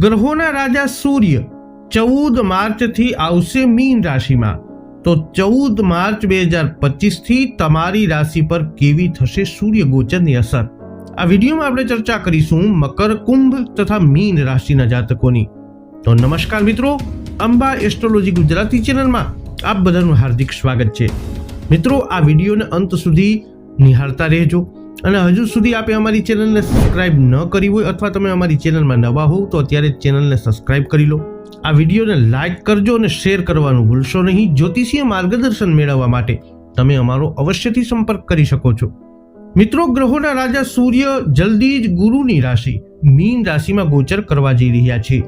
ગ્રહોના રાજા સૂર્ય ચૌદ માર્ચથી આવશે મીન રાશિમાં. તો ચૌદ માર્ચ બે હજાર પચીસથી તમારી રાશિ પર કેવી થશે સૂર્ય ગોચરની અસર? આ વિડીયોમાં આપણે ચર્ચા કરીશું મકર કુંભ તથા મીન રાશિના જાતકોની. તો નમસ્કાર મિત્રો, અંબા એસ્ટ્રોલોજી ગુજરાતી ચેનલમાં આપ બધાનું હાર્દિક સ્વાગત છે. મિત્રો, આ વિડીયોને અંત સુધી નિહાળતા રહેજો. અને હજુ સુધી આપે અમારી ચેનલને સબસ્ક્રાઇબ ન કરી હોય અથવા તમે અમારી ચેનલમાં નવા હોવ, તો અત્યારે ચેનલને સબસ્ક્રાઇબ કરી લો. આ વિડીયોને લાઇક કરજો અને શેર કરવાનું ભૂલશો નહીં. જ્યોતિષીય માર્ગદર્શન મેળવવા માટે તમે અમારો અવશ્યથી સંપર્ક કરી શકો છો. મિત્રો, ગ્રહોના રાજા સૂર્ય જલ્દી જ ગુરુની રાશિ, મીન રાશિમાં ગોચર કરવા જઈ રહ્યા છે.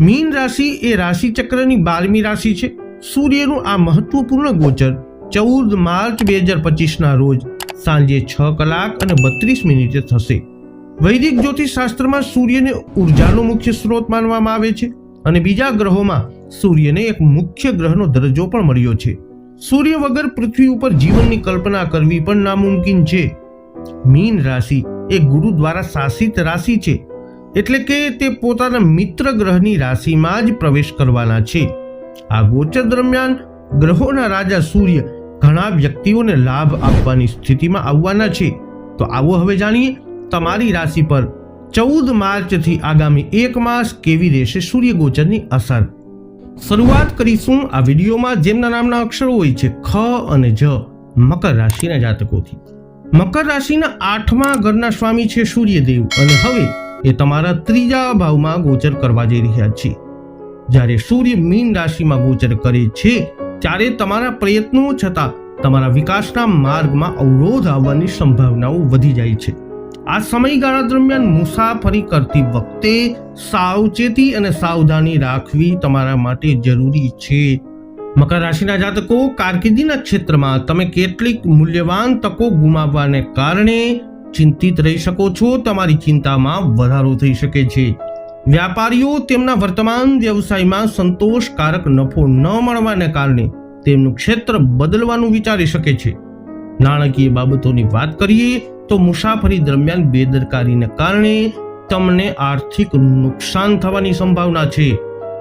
મીન રાશિ એ રાશિ ચક્રની બારમી રાશિ છે. સૂર્યનું આ મહત્વપૂર્ણ ગોચર ચૌદ માર્ચ બે હજાર પચીસના રોજ સાંજે છ કલાક અને બત્રીસ મિનિટે થશે. વૈદિક જ્યોતિષ શાસ્ત્રમાં સૂર્યને ઉર્જાનો મુખ્ય સ્ત્રોત માનવામાં આવે છે અને બીજા ગ્રહોમાં સૂર્યને એક મુખ્ય ગ્રહનો દરજ્જો પણ મળ્યો છે. સૂર્ય વગર પૃથ્વી ઉપર જીવનની કલ્પના કરવી પણ નામુમકિન છે. મીન રાશિ એ ગુરુ દ્વારા શાસિત રાશિ છે, એટલે કે તે પોતાના મિત્ર ગ્રહની રાશિમાં જ પ્રવેશ કરવાના છે. આ ગોચર દરમિયાન ગ્રહોના રાજા સૂર્ય ઘણા વ્યક્તિઓને લાભ આપવાની સ્થિતિમાં આવવાના છે. તો આવો હવે જાણીએ, તમારી રાશિ પર ચૌદ માર્ચથી આગામી એક માસ કેવી રહેશે સૂર્ય ગોચરની અસર? શરૂઆત કરીશું આ વિડીયોમાં, જેમના નામના અક્ષરો હોય છે, ખ અને જ, મકર રાશિના જાતકોથી. મકર રાશિના આઠમા ઘરના સ્વામી છે સૂર્યદેવ અને હવે એ તમારા ત્રીજા ભાવમાં ગોચર કરવા જઈ રહ્યા છે. જ્યારે સૂર્ય મીન રાશિમાં ગોચર કરે છે, ત્યારે તમારા પ્રયત્નો છતાં તમારા વિકાસના માર્ગમાં અવરોધ આવવાની સંભાવનાઓ વધી જાય છે. આ સમયગાળા દરમિયાન મુસાફરી કરતી વખતે સાવચેતી અને સાવધાની રાખવી તમારા માટે જરૂરી છે. મકર રાશિના જાતકો, કારકિર્દીના ક્ષેત્રમાં તમે કેટલીક મૂલ્યવાન તકો ગુમાવવાને કારણે ચિંતિત રહી શકો છો. તમારી ચિંતામાં વધારો થઈ શકે છે. વ્યાપારીઓ તેમના વર્તમાન વ્યવસાયમાં સંતોષકારક નફો ન મળવાને કારણે તેમનું ક્ષેત્ર બદલવાનું વિચારી શકે છે. નાણાકીય બાબતોની વાત કરીએ તો મુસાફરી દરમિયાન બેદરકારીને કારણે તમને આર્થિક નુકસાન થવાની સંભાવના છે.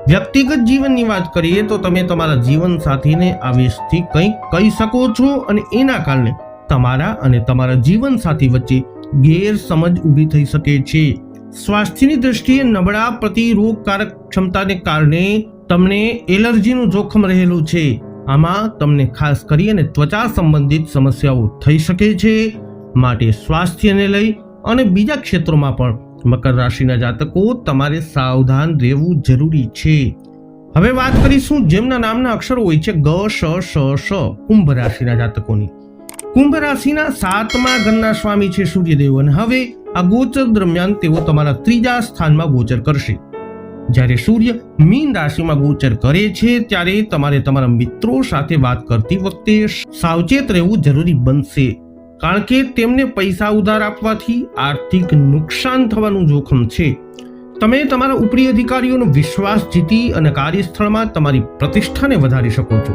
વ્યક્તિગત જીવનની વાત કરીએ તો તમે તમારા જીવન સાથીને આવેશથી કંઈક કહી શકો છો અને એના કારણે તમારા અને તમારા જીવન સાથી વચ્ચે ગેરસમજ ઊભી થઈ શકે છે. સ્વાસ્થ્યની દ્રષ્ટિએ નબળા પ્રતિરોગકારક ક્ષમતાને કારણે તમને એલર્જીનું જોખમ રહેલું છે. આમાં તમને ખાસ કરીને ત્વચા સંબંધિત સમસ્યાઓ થઈ શકે છે, માટે સ્વાસ્થ્યને લઈ અને બીજા ક્ષેત્રોમાં પણ મકર રાશિના જાતકો તમારે સાવધાન રહેવું જરૂરી છે. હવે વાત કરીશું જેમના નામના અક્ષરો હોય છે, ગ, શ શ શ, કુંભ રાશિના જાતકોની. કુંભ રાશિના સાતમા ઘરના સ્વામી છે સૂર્યદેવ અને હવે આ ગોચર દરમિયાન તેઓ તમારા ત્રીજા સ્થાનમાં ગોચર કરશે. જ્યારે સૂર્ય મીન રાશિમાં ગોચર કરે છે, ત્યારે તમારે તમારા મિત્રો સાથે વાત કરતી વખતે સાવચેત રહેવું જરૂરી બનશે. કારણ કે તેમને પૈસા ઉધાર આપવાથી આર્થિક નુકસાન થવાનું જોખમ છે. તમે તમારા ઉપરી અધિકારીઓનો વિશ્વાસ જીતી અને કાર્યસ્થળમાં તમારી પ્રતિષ્ઠાને વધારી શકો છો.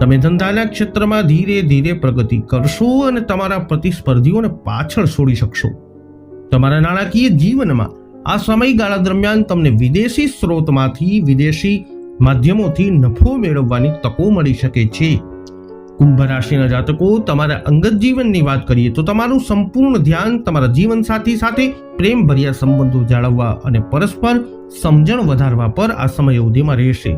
તમે ધંધાના ક્ષેત્રમાં ધીરે ધીરે પ્રગતિ કરશો અને તમારા પ્રતિસ્પર્ધીઓને પાછળ છોડી શકશો. તમારા નાણાકીય જીવનમાં આ સમયગાળા દરમિયાન તમને વિદેશી સ્ત્રોતમાંથી વિદેશી માધ્યમોથી નફો મેળવવાની તકો મળી શકે છે. કુંભ રાશિના જાતકો, તમારા અંગત જીવનની વાત કરીએ તો તમારું સંપૂર્ણ ધ્યાન તમારા જીવન સાથી સાથે પ્રેમભર્યા સંબંધો જાળવવા અને પરસ્પર સમજણ વધારવા પર આ સમય અવધિમાં રહેશે.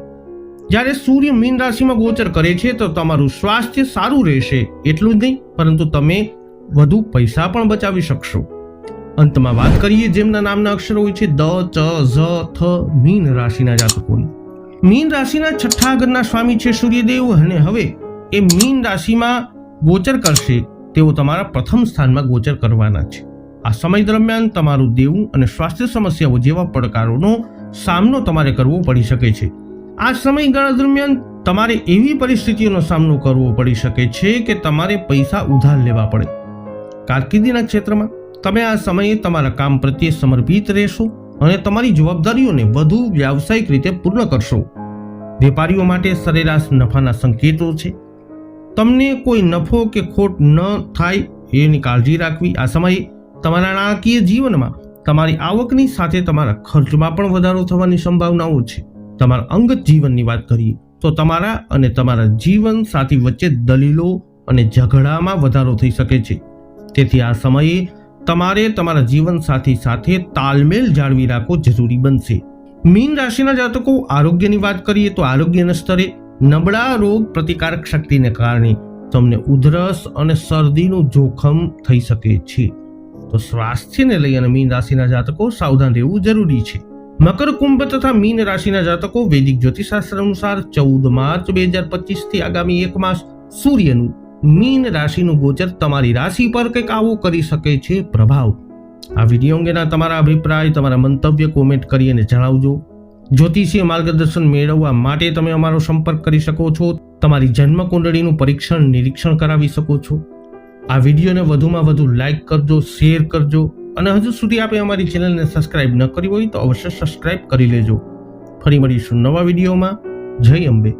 જ્યારે સૂર્ય મીન રાશિમાં ગોચર કરે છે તો તમારું સ્વાસ્થ્ય સારું રહેશે, એટલું જ નહીં, પરંતુ તમે વધુ પૈસા પણ બચાવી શકશો. અંતમાં વાત કરીએ જેમના નામના અક્ષરો હોય છે દ, ચ, ઝ, થ, મીન રાશિના જાતકોની. મીન રાશિના છઠ્ઠા ઘરના સ્વામી છે સૂર્યદેવ અને હવે એ મીન રાશિમાં ગોચર કરશે. તેઓ તમારા પ્રથમ સ્થાનમાં ગોચર કરવાના છે. આ સમય દરમિયાન તમારું દેવું અને સ્વાસ્થ્ય સમસ્યાઓ જેવા પડકારોનો સામનો તમારે કરવો પડી શકે છે. આ સમયગાળા દરમિયાન તમારે એવી પરિસ્થિતિઓનો સામનો કરવો પડી શકે છે કે તમારે પૈસા ઉધાર લેવા પડે. કારકિર્દીના ક્ષેત્રમાં તમે આ સમયે તમારા કામ પ્રત્યે સમર્પિત રહેશો અને તમારી જવાબદારીઓને વધુ વ્યાવસાયિક રીતે પૂર્ણ કરશો. વેપારીઓ માટે સરેરાશ નફાના સંકેતો છે. તમને કોઈ નફો કે ખોટ ન થાય એની કાળજી રાખવી. આ સમયે તમારા નાણાકીય જીવનમાં તમારી આવકની સાથે તમારા ખર્ચમાં પણ વધારો થવાની સંભાવનાઓ છે. તમારા અંગત જીવનની વાત કરીએ તો તમારા અને તમારા જીવન સાથી વચ્ચે દલીલો અને ઝઘડામાં વધારો થઈ શકે છે. તેથી આ સમયે તમારે તમારા જીવન સાથી તાલમેલ જાળવી રાખવો જરૂરી બનશે. મીન રાશિના જાતકો, આરોગ્યની વાત કરીએ તો આરોગ્યના સ્તરે નબળા રોગ પ્રતિકારક શક્તિને કારણે તમને ઉધરસ અને શરદીનું જોખમ થઈ શકે છે. તો સ્વાસ્થ્યને લઈ અને મીન રાશિના જાતકો સાવધાન રહેવું જરૂરી છે. મકર કુંભ તથા મીન રાશિના જાતકો વૈદિક જ્યોતિષશાસ્ત્ર અનુસાર ચૌદ માર્ચ બે હજાર પચીસથી આગામી એક માસ સૂર્યનું મીન રાશિનું ગોચર તમારી રાશિ પર કંઈક આવો કરી શકે છે પ્રભાવ. આ વીડિયો અંગેના તમારા અભિપ્રાય, તમારા મંતવ્ય કોમેન્ટ કરી અને જણાવજો. જ્યોતિષીય માર્ગદર્શન મેળવવા માટે તમે અમારો સંપર્ક કરી શકો છો. તમારી જન્મ કુંડળીનું પરીક્ષણ, નિરીક્ષણ કરાવી શકો છો. આ વિડીયોને વધુમાં વધુ લાઇક કરજો શેર કરજો અને હજુ સુધી આપે અમારી ચેનલને સબસ્ક્રાઇબ ન કરી હોય તો અવશ્ય સબસ્ક્રાઇબ કરી લેજો. ફરી મળીશું નવા વિડીયોમાં જય અંબે.